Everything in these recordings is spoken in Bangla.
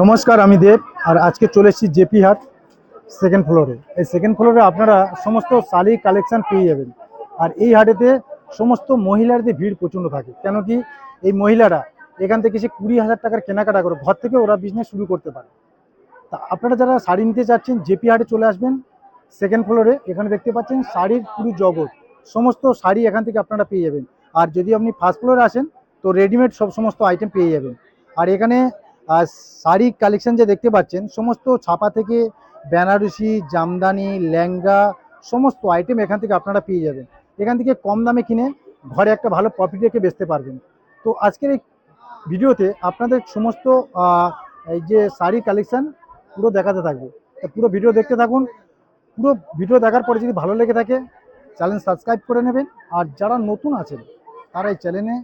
নমস্কার, আমি দেব আর আজকে চলে এসেছি জেপি হাট সেকেন্ড ফ্লোরে এই সেকেন্ড ফ্লোরে আপনারা সমস্ত শাড়ি কালেকশান পেয়ে যাবেন। আর এই হাটেতে সমস্ত মহিলাদের ভিড় প্রচণ্ড থাকে। কেন কি এই মহিলারা এখান থেকে সে কুড়ি হাজার টাকার কেনাকাটা করে, ঘর থেকে ওরা বিজনেস শুরু করতে পারে। তা আপনারা যারা শাড়ি নিতে চাচ্ছেন, জেপি হাটে চলে আসবেন সেকেন্ড ফ্লোরে এখানে দেখতে পাচ্ছেন শাড়ির পুরো জগৎ। সমস্ত শাড়ি এখান থেকে আপনারা পেয়ে যাবেন। আর যদি আপনি ফার্স্ট ফ্লোরে আসেন, তো রেডিমেড সব সমস্ত আইটেম পেয়ে যাবেন। আর এখানে আর শাড়ি কালেকশন যে দেখতে পাচ্ছেন, সমস্ত ছাপা থেকে বেনারসি, জামদানি, লেহেঙ্গা, সমস্ত আইটেম এখান থেকে আপনারা পেয়ে যাবেন। এখান থেকে কম দামে কিনে ঘরে একটা ভালো প্রফিট রেখে বেচতে পারবেন। তো আজকের এই ভিডিওতে আপনাদের সমস্ত এই যে শাড়ি কালেকশান পুরো দেখাতে থাকবে। পুরো ভিডিও দেখতে থাকুন। পুরো ভিডিও দেখার পরে যদি ভালো লেগে থাকে চ্যানেল সাবস্ক্রাইব করে নেবেন। আর যারা নতুন আছেন, তারা এই চ্যানেলে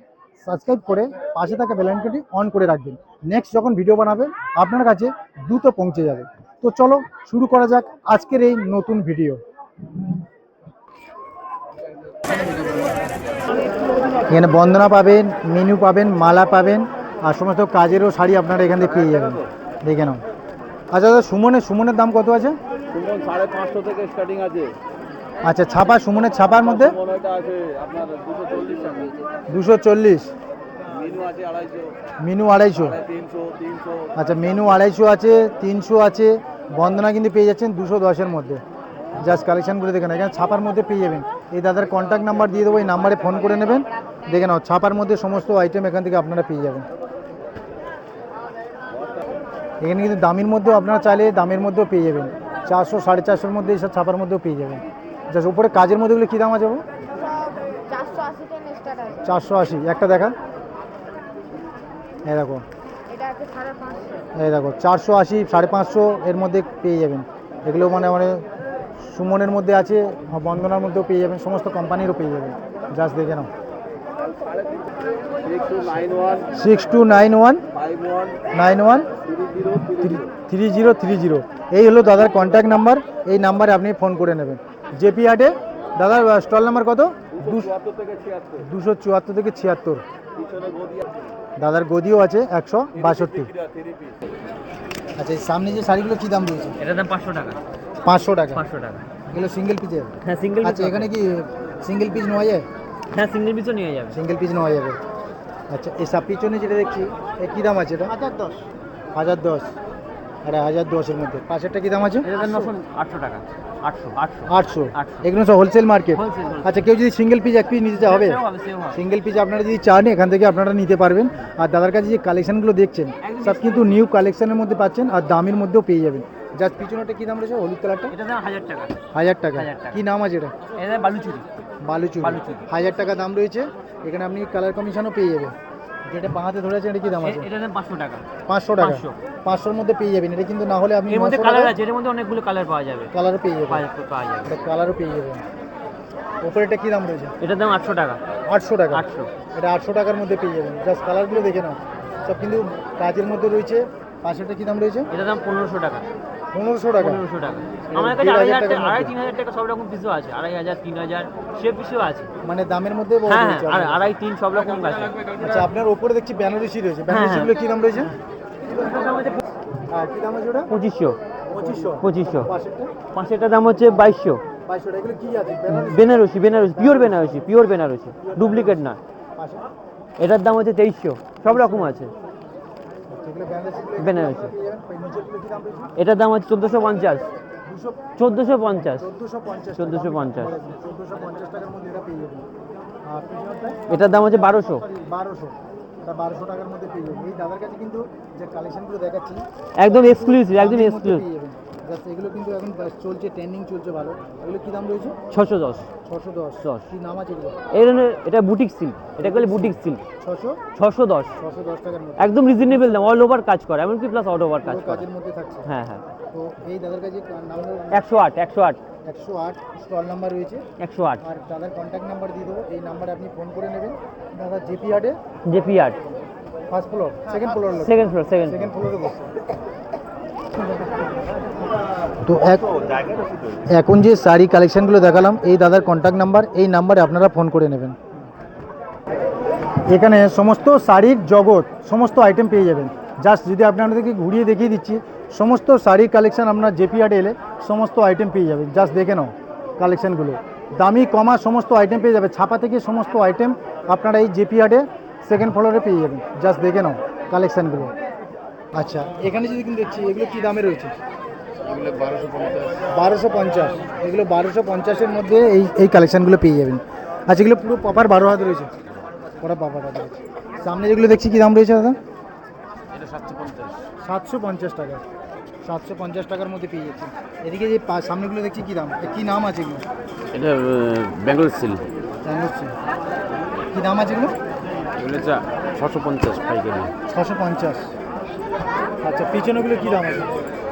সাবস্ক্রাইব করে পাশে থাকা বেলাইনটি অন করে রাখবেন। নেক্সট যখন ভিডিও বানাবেন আপনার কাছে দ্রুত পৌঁছে যাবে। তো চলো, শুরু করা যাক আজকের এই নতুন ভিডিও এখানে বন্দনা পাবেন মেনু পাবেন, মালা পাবেন, আর সমস্ত কাজেরও শাড়ি আপনারা এখান থেকে পেয়ে যাবেন। দেখে নাও। আচ্ছা দাদা সুমনের সুমনের দাম কত আছে? সুমন সাড়ে পাঁচশো থেকে স্টার্টিং আছে। আচ্ছা ছাপা, সুমনের ছাপার মধ্যে? দুশো চল্লিশ। মিনু আড়াইশো। আচ্ছা মেনু আড়াইশো আছে, তিনশো আছে, বন্দনা কিন্তু পেয়ে যাচ্ছেন দুশো দশের মধ্যে। জাস্ট কালেকশানগুলো দেখে নাও, এখানে ছাপার মধ্যে পেয়ে যাবেন। এই দাদার কন্ট্যাক্ট নাম্বার দিয়ে দেবো, এই নাম্বারে ফোন করে নেবেন। দেখে নাও, ছাপার মধ্যে সমস্ত আইটেম এখান থেকে আপনারা পেয়ে যাবেন। এখানে কিন্তু দামের মধ্যেও আপনারা চাইলে দামের মধ্যেও পেয়ে যাবেন। চারশো, সাড়ে চারশোর মধ্যে এইসব ছাপার মধ্যেও পেয়ে যাবেন। জাস্ট উপরে কাজের মধ্যে কী দাম আছে? চারশো আশি, একটা দেখা এই দেখো। এই দেখো, চারশো আশি, সাড়ে পাঁচশো এর মধ্যে পেয়ে যাবেন। এগুলো মানে মানে সুমনের মধ্যে আছে বন্দনার মধ্যেও পেয়ে যাবেন, সমস্ত কোম্পানিরও পেয়ে যাবেন। জাস্ট দেখে নাও। Six two nine one nine one, three zero three zero. এই হলো দাদার কন্ট্যাক্ট নাম্বার এই নাম্বারে আপনি ফোন করে নেবেন। জেপি হাটে। দাদার স্টল নাম্বার কত? দুশো চুয়াত্তর থেকে ছিয়াত্তর দুশো চুয়াত্তর থেকে ছিয়াত্তর। পিছনে গদি আছে দাদার গদিও আছে একশো বাষট্টি। আচ্ছা এই সামনে যে শাড়িগুলো কী দাম রয়েছে এটার দাম পাঁচশো টাকা। পাঁচশো টাকা। পাঁচশো টাকা। এগুলো সিঙ্গেল পিসের হ্যাঁ সিঙ্গেল আচ্ছা এখানে কি সিঙ্গেল পিস নেওয়া যায়? হ্যাঁ সিঙ্গেল পিসও নিয়ে যাবে। সিঙ্গেল পিস নেওয়া যাবে। আচ্ছা এই সাপ পিছনে যেটা দেখছি এ কী দাম আছে এটা? হাজার দশ। হাজার দশ। আরে হাজার দশের মধ্যে। পাশেরটা কী দাম আছে? এটার দাম নশো আটশো টাকা। আটশো। এগুলো সব হোলসেল মার্কেট। আচ্ছা কেউ যদি সিঙ্গেল পিস এক পিস নিতে হবে? সিঙ্গেল পিস আপনারা যদি চান এখান থেকে আপনারা নিতে পারবেন। আর দাদার কাছে যে কালেকশনগুলো দেখছেন সব কিন্তু নিউ কালেকশনের মধ্যে পাচ্ছেন আর দামের মধ্যেও পেয়ে যাবেন। জাস্ট পিছনেটা কী দাম রয়েছে? হলুদ কালারটা এটার দাম হাজার টাকা। হাজার টাকা। কী নাম আছে এটা? এটা বালুচুরি। বালুচুরি। বালুচুরি। হাজার টাকা দাম রয়েছে। এখানে আপনি কালার কমিশনও পেয়ে যাবেন। যেটা বাঁহাতে ধরে আছেন এটা কি দাম আছে? এ- এটার দাম পাঁচশো টাকা। পাঁচশো টাকা? পাঁচশো। পাঁচশোর মধ্যে পেয়ে যাবেন এটা কিন্তু না হলে আপনি এর মধ্যে কালার আছে এর মধ্যে অনেকগুলো কালার পাওয়া যাবে। কালারও পেয়ে যাবেন। পাওয়া যাবে এটা কালারও পেয়ে যাবেন। ওপরে এটা কী দাম রয়েছে? এটার দাম আটশো টাকা। আটশো টাকা। আটশো। এটা আটশো টাকার মধ্যে পেয়ে যাবেন। জাস্ট কালারগুলো দেখে নাও। সব কিন্তু কাজের মধ্যে রয়েছে। পাশেরটা কী দাম রয়েছে? এটার দাম পনেরোশো টাকা। পনেরোশো টাকা। পনেরোশো টাকা। আমার কাছে আড়াই হাজার টাকা আড়াই তিন হাজার টাকা সব রকম পিসও আছে। আড়াই হাজার তিন হাজার সে পিসও আছে। মানে দামের মধ্যে হ্যাঁ হ্যাঁ আর- আড়াই তিন সব রকম আছে। আচ্ছা আপনার ওপরে দেখছি বেনারসি রয়েছে। হ্যাঁ, বেনারসিগুলো কী দাম রয়েছে? হ্যাঁ কী দাম আছে ওটা? পঁচিশশো। পঁচিশশো। পঁচিশশো। পাশেরটা? দাম হচ্ছে বাইশশো। Banarasi? Banarasi pure Banarasi pure Banarasi. Duplicate না। এটার দাম হচ্ছে তেইশশো। সব রকম আছে। বেনারসি এটার দাম হচ্ছে চোদ্দোশো পঞ্চাশ। চোদ্দশো পঞ্চাশ। চোদ্দোশো পঞ্চাশ 1450 চোদ্দোশো পঞ্চাশ। টাকার মধ্যে এটা পেয়ে যাবেন। আর পিছনটা এটার দাম হচ্ছে বারোশো। বারোশো। বারোশো টাকার মধ্যে পেয়ে যাবেন। এই দাদার কাছে কিন্তু যে কালেকশনগুলো দেখাচ্ছি একদম এক্সক্লুসিভ একদম এক্সক্লুসিভ পেয়ে এগুলো কিন্তু এখন চলছে ট্রেন্ডিং চলছে ভালো। এগুলো কী দাম রয়েছে? ছশো দশ। ছশো দশ। দশ। কী নাম আছে এগুলো এর এটা বুটিক সিল্ক এটা বলে বুটিক সিল্ক ছশো? ছশো দশ। ছশো দশ টাকার মধ্যে। একদম রিজনেবল দাম অল ওভার কাজ করে এমনকি প্লাস অল ওভার কাজ কাজের মধ্যে থাকছে। হ্যাঁ হ্যাঁ। তো এই দাদার কাছে নাম একশো আট একশো আট। একশো আট স্টল নাম্বার রয়েছে। একশো আট। আর দাদার কন্ট্যাক্ট নাম্বার দিয়ে দেবো এই নাম্বারে আপনি ফোন করে নেবেন। দাদা জেপি হাটে জেপি আট first floor second floor second floor second ফ্লোরে বসে তো এখন যে শাড়ি কালেকশনগুলো দেখালাম, এই দাদার কন্ট্যাক্ট নাম্বার এই নাম্বারে আপনারা ফোন করে নেবেন। এখানে সমস্ত শাড়ির জগৎ, সমস্ত আইটেম পেয়ে যাবেন। জাস্ট যদি আপনাদেরকে ঘুরিয়ে দেখিয়ে দিচ্ছি, সমস্ত শাড়ির কালেকশন আপনার জেপি হাটে এলে সমস্ত আইটেম পেয়ে যাবেন। জাস্ট দেখে নাও কালেকশানগুলো দামি, কমা সমস্ত আইটেম পেয়ে যাবে ছাপা থেকে সমস্ত আইটেম আপনারা এই জেপি হাটে সেকেন্ড ফ্লোরে পেয়ে যাবেন। জাস্ট দেখে নাও কালেকশানগুলো আচ্ছা এখানে যদি কিন্তু দেখছি এগুলো কী দামে রয়েছে? এগুলো বারোশো পঞ্চাশ। বারোশো পঞ্চাশ। এগুলো বারোশো পঞ্চাশের মধ্যে এই এই কালেকশানগুলো পেয়ে যাবেন। আচ্ছা এগুলো পুরো পাপার বারো হাত রয়েছে। পুরো পাপার হাত রয়েছে। সামনে যেগুলো দেখছি কী দাম রয়েছে দাদা? এটা সাতশো পঞ্চাশ। সাতশো পঞ্চাশ টাকা। সাতশো পঞ্চাশ টাকার মধ্যে পেয়ে যাচ্ছে এদিকে যে সামনেগুলো দেখছি কী দাম? কী নাম আছে এগুলো? এটা বেঙ্গল সিল জানা যাচ্ছে কী দাম আছে এগুলো? এগুলো ছশো পঞ্চাশ পাইকারি। ছশো পঞ্চাশ। আচ্ছা পিছনেগুলো কী দাম আছে?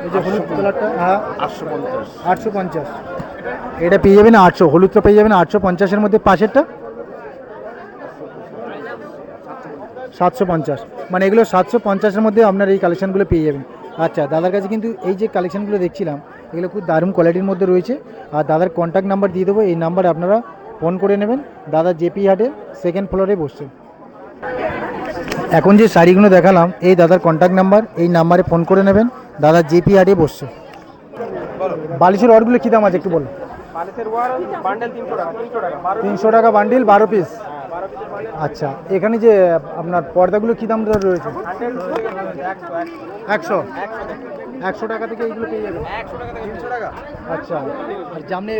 এই যে হলুদ কালারটা হ্যাঁ? আটশো পঞ্চাশ। আটশো পঞ্চাশ। এটা পেয়ে যাবেন আটশো হলুদটা পেয়ে যাবেন আটশো পঞ্চাশের মধ্যে পাশেরটা? সাতশো পঞ্চাশ। মানে এগুলো সাতশো পঞ্চাশের মধ্যে আপনার এই কালেকশানগুলো পেয়ে যাবেন। আচ্ছা দাদার কাছে কিন্তু এই যে কালেকশানগুলো দেখছিলাম এগুলো খুব দারুণ কোয়ালিটির মধ্যে রয়েছে। আর দাদার কন্ট্যাক্ট নাম্বার দিয়ে দেবো এই নাম্বারে আপনারা ফোন করে নেবেন। দাদা জেপি হাটে সেকেন্ড ফ্লোরে বসছে এখন যে শাড়িগুলো দেখালাম এই দাদার কন্ট্যাক্ট নাম্বার এই নাম্বারে ফোন করে নেবেন। দাদা জেপি হাটে বসছে। বালিশের অর্ডগুলো কী দাম আছে একটু বলুন। তিনশো টাকা বান্ডিল বারো পিস বান্ডেল আচ্ছা এখানে যে আপনার পর্দাগুলো কী দাম রয়েছে? একশো একশো? টাকা থেকে এইগুলো পেয়ে যাবে টাকা আচ্ছা আর সামনে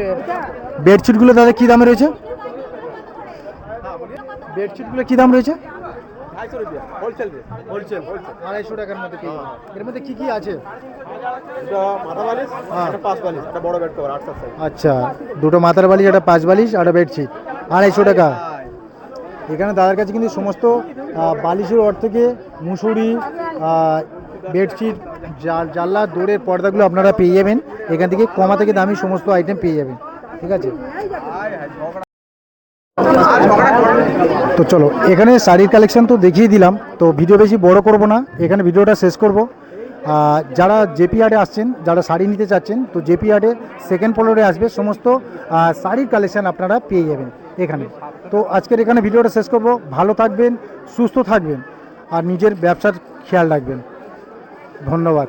বেডশিটগুলো দাদা কী দামে রয়েছে? বেডশিটগুলো কী দাম রয়েছে? ঢাইশো রুপিয়া হোলসেল হোলসেল আড়াইশো টাকার মধ্যে পেয়ে যাবে এর মধ্যে কী কী আছে? এটা মাথা বালিশ হ্যাঁ। একটা পাঁচ বালিশ একটা বড় বেড কভার আটশো সাইজ আচ্ছা দুটো মাথার বালিশ একটা পাঁচ বালিশ আর একটা বেডশিট আড়াইশো টাকা। এখানে দাদার কাছে কিন্তু সমস্ত বালিশের ওর থেকে মুসুরি বেডশিট জাল জানলা দৌড়ের পর্দাগুলো আপনারা পেয়ে যাবেন। এখান থেকে কমা থেকে দামি সমস্ত আইটেম পেয়ে যাবেন। ঠিক আছে? তো চলো, এখানে শাড়ির কালেকশন তো দেখিয়ে দিলাম, তো ভিডিও বেশি বড় করব না, এখানে ভিডিওটা শেষ করব। যারা জেপি আর্টে আসছেন, যারা শাড়ি নিতে চাচ্ছেন, তো জেপি আর্টে সেকেন্ড ফ্লোরে আসবে, সমস্ত শাড়ির কালেকশন আপনারা পেয়ে যাবেন এখানে। তো আজকের এখানে ভিডিওটা শেষ করব, ভালো থাকবেন, সুস্থ থাকবেন, আর নিজের ব্যবসার খেয়াল রাখবেন। ধন্যবাদ।